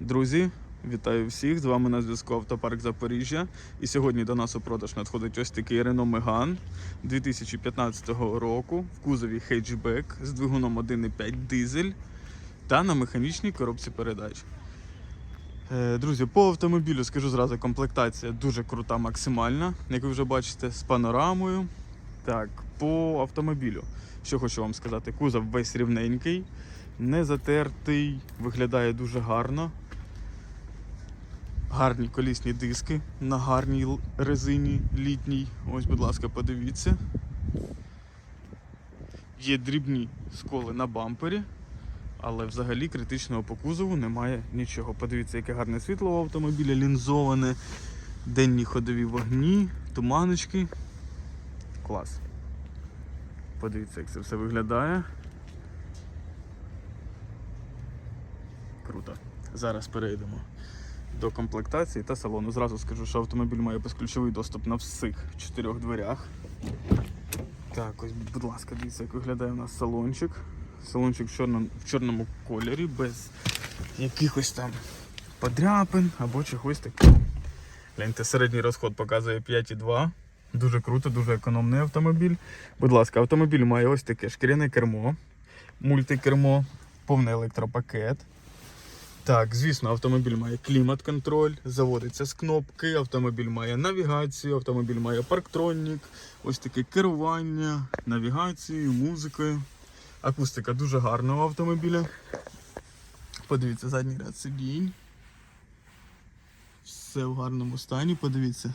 Друзі, вітаю всіх! З вами на зв'язку Автопарк Запоріжжя. І сьогодні до нас у продаж надходить ось такий Renault Megane 2015 року в кузові хеджбек з двигуном 1.5 дизель та на механічній коробці передач. Е, Друзі, по автомобілю скажу зразу, комплектація дуже крута, максимальна, як ви вже бачите, з панорамою. Так, по автомобілю, що хочу вам сказати, кузов весь рівненький, не затертий, виглядає дуже гарно. Гарні колісні диски на гарній резині літній. Ось, будь ласка, подивіться. Є дрібні сколи на бампері, але взагалі критичного по кузову немає нічого. Подивіться, яке гарне світло у автомобіля, лінзоване, денні ходові вогні, туманочки. Клас. Подивіться, як це все виглядає. Круто. Зараз перейдемо до комплектації та салону. Зразу скажу, що автомобіль має безключовий доступ на всіх чотирьох дверях. Так, ось, будь ласка, дивіться, як виглядає у нас салончик. Салончик в чорному, в чорному кольорі, без якихось там подряпин або чогось такого. Гляньте, середній розход показує 5,2. Дуже круто, дуже економний автомобіль. Будь ласка, автомобіль має ось таке шкіряне кермо, мультикермо, повний електропакет. Так, звісно, автомобіль має клімат-контроль, заводиться з кнопки, автомобіль має навігацію, автомобіль має парктронік, ось таке керування, навігацією, музикою. Акустика дуже гарна у автомобіля. Подивіться задній ряд сидінь. Все в гарному стані, подивіться.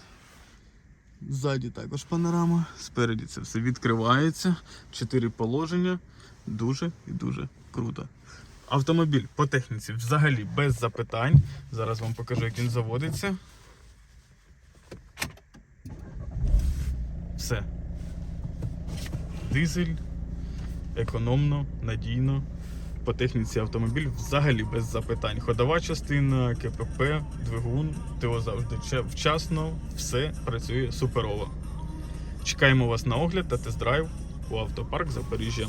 Ззаді також панорама, спереді це все відкривається. Чотири положення. Дуже і дуже круто. Автомобіль по техніці взагалі без запитань. Зараз вам покажу, як він заводиться. Все. Дизель, економно, надійно. По техніці автомобіль взагалі без запитань. Ходова частина, КПП, двигун, ТО завжди вчасно, все працює суперово. Чекаємо вас на огляд та тест-драйв у автопарк Запоріжжя.